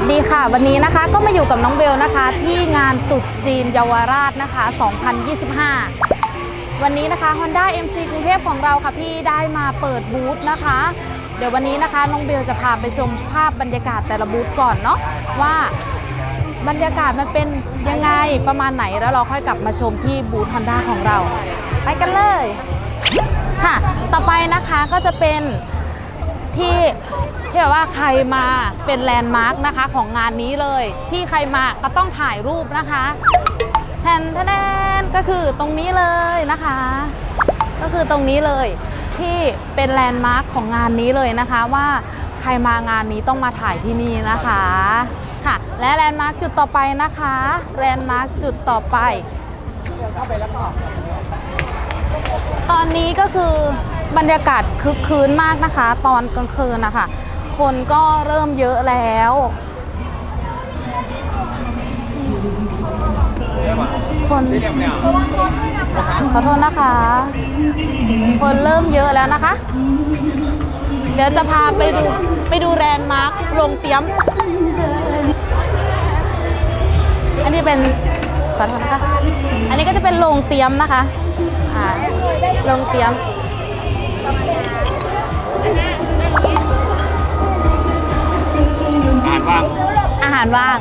สดีค่ะ วันนี้นะคะก็มาอยู่กับน้องเบลนะคะ ที่งานตรุษจีนเยาวราชนะคะ 2025 วันนี้นะคะ Honda MC กรุงเทพของเราค่ะพี่ได้มาเปิดบูธนะคะ เดี๋ยววันนี้นะคะน้องเบลจะพาไปชมภาพบรรยากาศแต่ละบูธก่อนเนาะว่าบรรยากาศมันเป็นยังไงประมาณไหนแล้วเราค่อยกลับมาชมที่บูธ Honda ของเรา ไปกันเลยค่ะ ต่อไปนะคะก็จะเป็นที่ที่แบบว่าใครมาเป็นแลนด์มาร์กนะคะของงานนี้เลย ที่ใครมาก็ต้องถ่ายรูปนะคะแทนแทนก็คือตรงนี้เลยนะคะ ก็คือตรงนี้เลยที่เป็นแลนด์มาร์กของงานนี้เลยนะคะว่าใครมางานนี้ต้องมาถ่ายที่นี่นะคะค่ะ และแลนด์มาร์กจุดต่อไปนะคะแลนด์มาร์กจุดต่อไปตอนนี้ก็คือบรรยากาศคึกคืนมากนะคะ ตอนกลางคืนนะคะ คนก็เริ่มเยอะแล้ว คนขอโทษนะคะ คนเริ่มเยอะแล้วนะคะ เดี๋ยวจะพาไปดูไปดูแรนด์มาร์คโรงเตรียม อันนี้เป็นขอโทษนะคะ อันนี้ก็จะเป็นโรงเตรียมนะคะอ่าโรงเตรียม อาหารว่าง อาหารว่าง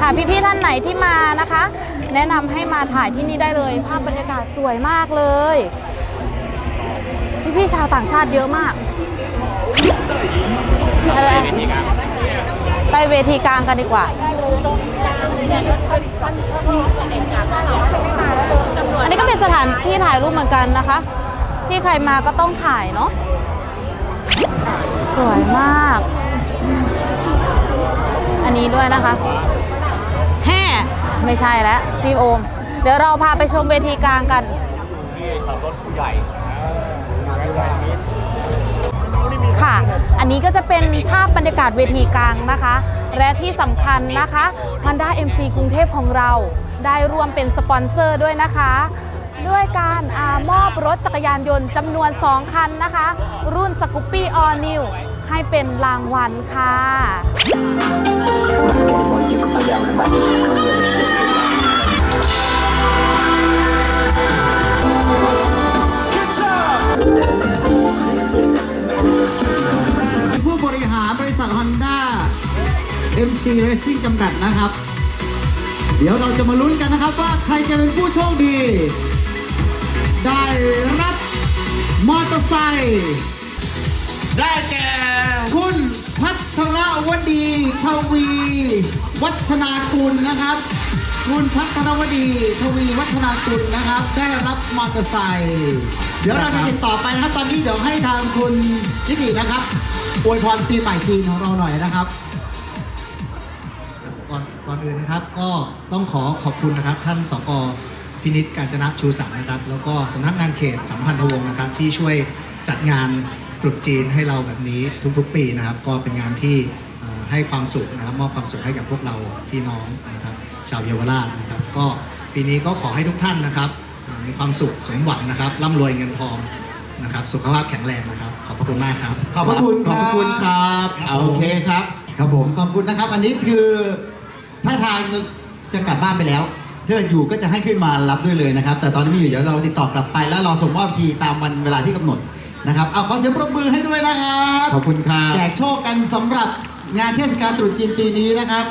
ค่ะพี่ๆท่านไหนที่มานะคะ แนะนำให้มาถ่ายที่นี่ได้เลย ภาพบรรยากาศสวยมากเลย พี่ๆชาวต่างชาติเยอะมาก อะไรเวทีกลางไปเวทีกลางกันดีกว่า อันนี้ก็เป็นสถานที่ถ่ายรูปเหมือนกันนะคะ ที่ใครมาก็ต้องถ่ายเนาะ สวยมาก อันนี้ด้วยนะคะแฮ่ไม่ใช่แล้วพี่โอม เดี๋ยวเราพาไปชมเวทีกลางกันที่ขับรถผู้ใหญ่ค่ะ อันนี้ก็จะเป็นภาพบรรยากาศเวทีกลางนะคะ และที่สำคัญนะคะ Honda MC กรุงเทพของเรา ได้ร่วมเป็นสปอนเซอร์ด้วยนะคะ ด้วยการอามอบรถจักรยานยนต์จำนวน 2 คันนะคะ รุ่นสกูปปี้ออนิวให้เป็นรางวัลค่ะ ผู้บริหารบริษัท Honda MC Racing จำกัดนะครับ เดี๋ยวเราจะมาลุ้นกันนะครับว่าใครจะเป็นผู้โชคดี ได้รับมอเตอร์ไซค์ ได้แก่คุณพัทรวดีทวี วัฒนากุลนะครับคุณพัทรวดีทวีวัฒนากุลนะครับ ได้รับมอเตอร์ไซค์เดี๋ยวเราจะติดต่อไปนะครับตอนนี้เดี๋ยวให้ทางคุณนิตินะครับอวยพรปีใหม่จีนของเราหน่อยนะครับ ก่อนก่อนอื่นนะครับก็ต้องขอขอบคุณนะครับ ท่านสกพินิจการจนะชูศักดิ์นะครับ แล้วก็สำนักงานเขตสัมพันธวงศ์นะครับที่ช่วยจัดงาน ตรุษจีนให้เราแบบนี้ทุกๆ ปีนะครับ ก็เป็นงานที่เอ่อให้ความสุขนะครับ มอบความสุขให้กับพวกเราพี่น้องนะครับ ชาวเยาวราชนะครับ ก็ปีนี้ก็ขอให้ทุกท่านนะครับเอ่อมีความสุขสมหวังนะครับร่ำรวยเงินทองนะครับ สุขภาพแข็งแรงนะครับ ขอบพระคุณมากครับ ขอบพระคุณขอบพระคุณครับครับโอเคครับ ครับผมขอบคุณนะครับ อันนี้คือถ้าทางจะกลับบ้านไปแล้วถ้าอยู่ก็จะให้ขึ้นมารับด้วยเลยนะครับ แต่ตอนนี้ไม่อยู่เดี๋ยวเราติดต่อกลับไปแล้วเราส่งมอบทีตามวันเวลาที่กำหนด นะครับเอาขอเสียงปรบมือให้ด้วยนะครับขอบคุณครับแจกโชคกันสำหรับงานเทศกาลตรุษจีนปีนี้นะครับ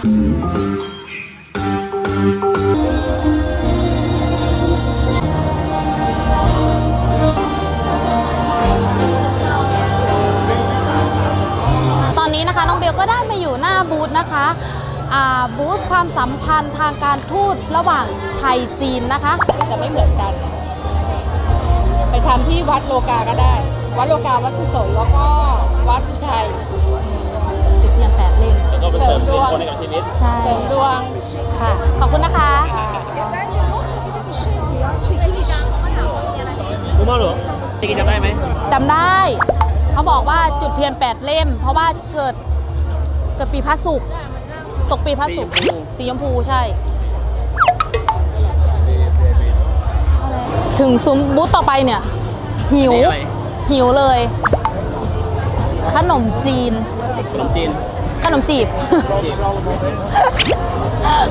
ตอนนี้นะคะน้องเบลก็ได้มาอยู่หน้าบูธนะคะอ่าบูธความสัมพันธ์ทางการทูตระหว่างไทยจีนนะคะ จะไม่เหมือนกัน ไปทำที่วัดโลกาก็ได้ วัดโลกาวัดกุศลแล้วก็วัดอุทัยจุดเทียนแปดเล่มแล้วก็ไปเสริมสิริมงคลให้กับชีวิต ใช่เสริมดวงค่ะ ขอบคุณนะคะ รู้มั้งหรอจะกินจำได้ไหมจำได้ เขาบอกว่าจุดเทียนแปดเล่ม เพราะว่าเกิดเกิดปีพระศุกร์ตกปีพระศุกร์สีชมพูใช่ ถึงซุ้มบูธต่อไปเนี่ย หิวสีอะไร หิวเลย ขนมจีน ขนมจีนขนมจีบ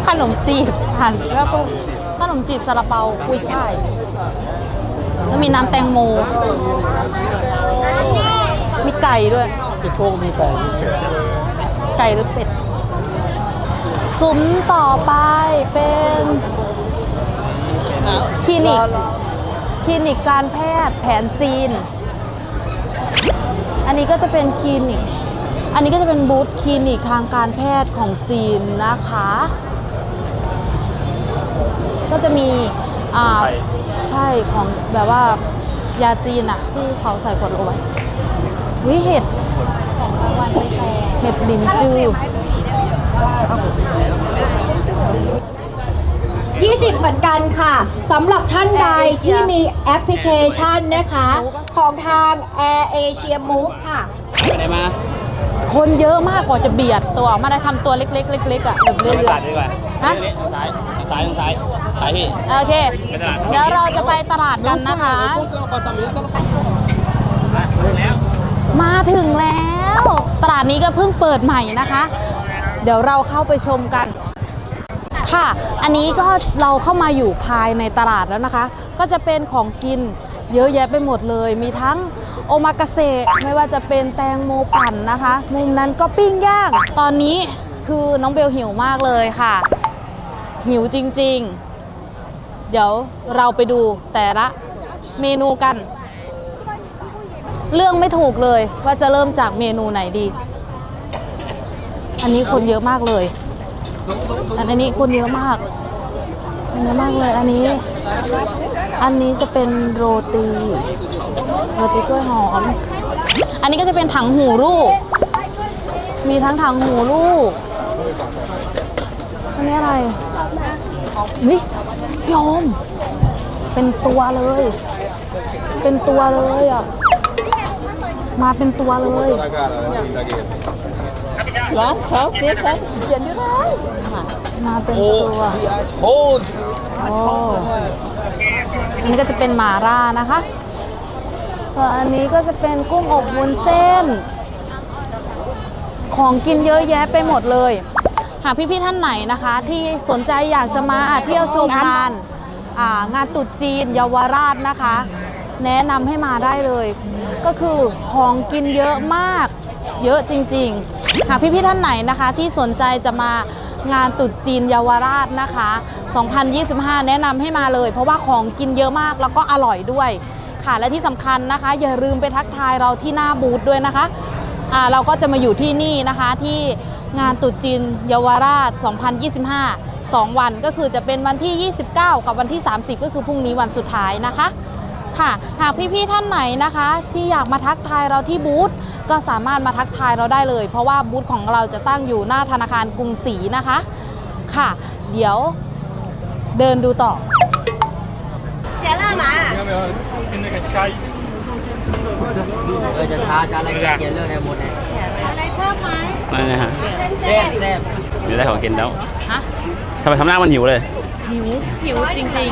ขนมจีบหั่นแล้วก็ขนมจีบซาลาเปากุยช่ายแล้วมีน้ำแตงโม มีไก่ด้วยพี่โป้มีไก่ไก่หรือเป็ด ซุ้มต่อไปเป็นคลินิก คลินิกการแพทย์แผนจีน อันนี้ก็จะเป็นคลินิก อันนี้ก็จะเป็นบูธคลินิกทางการแพทย์ของจีนนะคะ ก็จะมีอ่าใช่ของแบบว่ายาจีนอะที่เขาใส่ขวดเอไว้วิเห็ดเห็ดลินจือ 20 เหมือนกันค่ะสำหรับท่านใดที่มีแอปพลิเคชันนะคะ ของทาง Air Asia Move ค่ะไปไหนมาคนเยอะมากกว่าจะเบียดตัวออกมาได้ทำตัวเล็กๆเล็กๆอะแบบเรื่ไปตอยลาดดีกว่าๆฮะนี่ซ้ายซ้ายซ้ายซ้ายพี่ โอเค ไปตลาด เดี๋ยวเราจะไปตลาดกันนะคะแล้ว มาถึงแล้ว ตลาดนี้ก็เพิ่งเปิดใหม่นะคะ เดี๋ยวเราเข้าไปชมกัน ค่ะ อันนี้ก็เราเข้ามาอยู่ภายในตลาดแล้วนะคะ ก็จะเป็นของกินเยอะแยะไปหมดเลย มีทั้งโอมากาเสะไม่ว่าจะเป็นแตงโมปั่นนะคะ มุมนั้นก็ปิ้งย่าง ตอนนี้คือน้องเบลหิวมากเลยค่ะ หิวจริงๆ เดี๋ยวเราไปดูแต่ละเมนูกัน เรื่องไม่ถูกเลยว่าจะเริ่มจากเมนูไหนดี อันนี้คนเยอะมากเลย อันนี้คนเยอะมากคนเยอะมากเลยอันนี้ อันนี้จะเป็นโรตีโรตีกล้วยหอม อันนี้ก็จะเป็นถังหูลูก มีทั้งถังหูลูก อันนี้อะไรวิยอม เป็นตัวเลย เป็นตัวเลยอะ มาเป็นตัวเลย ร้านเช้าเฟียสร้านเย็นอยู่ได้มาเป็นตัวโอ้อันนี้ก็จะเป็นหมาล่านะคะ ส่วนอันนี้ก็จะเป็นกุ้งอบวุ้นเส้น ของกินเยอะแยะไปหมดเลย หากพี่ๆท่านไหนนะคะ ที่สนใจอยากจะมาเที่ยวชมงานงานตรุษจีนเยาวราชนะคะ แนะนำให้มาได้เลย ก็คือของกินเยอะมาก เยอะจริงๆ หากพี่ๆท่านไหนนะคะ ที่สนใจจะมางานตรุษจีนเยาวราชนะคะ 2025 แนะนำให้มาเลย เพราะว่าของกินเยอะมากแล้วก็อร่อยด้วยค่ะและที่สำคัญนะคะ อย่าลืมไปทักทายเราที่หน้าบูธด้วยนะคะอ่าเราก็จะมาอยู่ที่นี่นะคะที่งานตรุษจีนเยาวราช 2025 2 วันก็คือจะเป็นวันที่ 29 กับวันที่ 30 ก็คือพรุ่งนี้วันสุดท้ายนะคะ ค่ะหากพี่ๆท่านไหนนะคะ ที่อยากมาทักทายเราที่บูธก็สามารถมาทักทายเราได้เลย เพราะว่าบูธของเราจะตั้งอยู่หน้าธนาคารกรุงศรีนะคะค่ะ เดี๋ยวเดินดูต่อเออจะช้าจะอะไรจะเย็นเรื่องในหมดเนี่ยนั่นนะฮะแซ่บแซ่บเดี๋ยวได้ของกินแล้วฮะทำไมทำหน้ามันหิวเลย หิวหิวจริง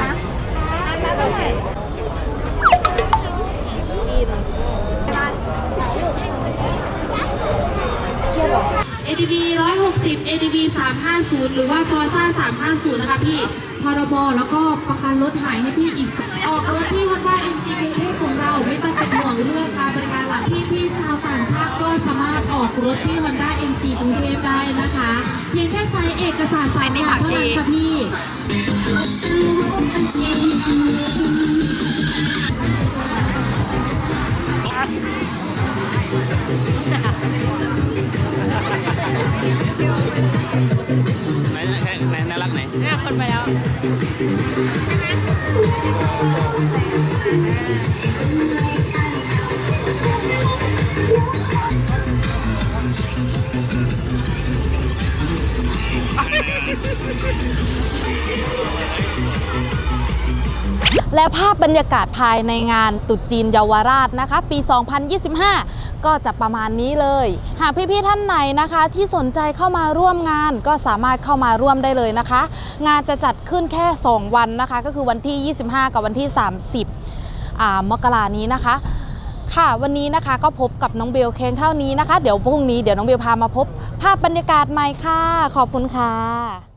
ADB 160 ADB 350 หรือว่า Forza 350 นะคะพี่ พรบ แล้วก็ประกันรถหายให้พี่อีก ออกรถที่ Honda MG กรุงเทพของเราไม่ต้องเป็นห่วงเรื่องการบริการหลังที่พี่ชาวต่างชาติก็สามารถออกรถที่ Honda MG กรุงเทพได้นะคะ เพียงแค่ใช้เอกสารสามอย่างเท่านั้นค่ะพี่ ไหนและภาพบรรยากาศภายในงานตุจีนเยาวราชนะคะ ปี 2025 ก็จะประมาณนี้เลย หากพี่ๆท่านไหนนะคะ ที่สนใจเข้ามาร่วมงานก็สามารถเข้ามาร่วมได้เลยนะคะ งานจะจัดขึ้นแค่ 2 วันนะคะ ก็คือวันที่ 25 กับวันที่ 30 มกรานี้นะคะค่ะวันนี้นะคะก็พบกับน้องเบลเพียงเท่านี้นะคะ เดี๋ยวพรุ่งนี้เดี๋ยวน้องเบลพามาพบภาพบรรยากาศใหม่ค่ะ ขอบคุณค่ะ